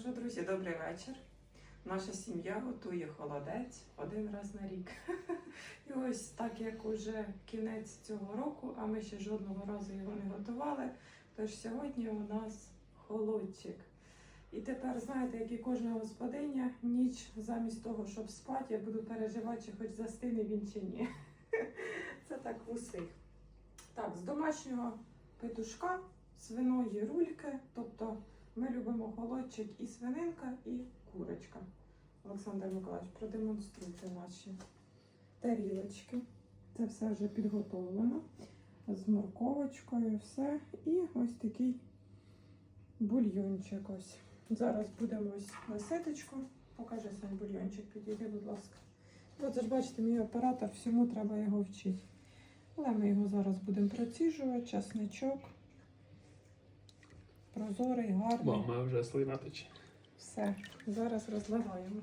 Що, друзі, добрий вечір. Наша сім'я готує холодець один раз на рік. І ось так як уже кінець цього року, а ми ще жодного разу його не готували. Тож сьогодні у нас холодчик. І тепер, знаєте, як і кожна господиня, ніч замість того, щоб спати, я буду переживати, чи хоч застине він чи ні. Це так в усіх. Так, з домашнього петушка, свиної рульки, тобто ми любимо холодчик і свининка, і курочка. Олександр Миколаївич, продемонструйте наші тарілочки. Це все вже підготовлено. З морковочкою, все. І ось такий бульйончик. Ось. Зараз будемо ось на ситочку. Покажи сам бульйончик, підійди, будь ласка. От ж бачите, мій оператор, всьому треба його вчити. Але ми його зараз будемо проціжувати, часничок. Прозорий, гарний. Мама вже слина тече. Все, зараз розливаємо.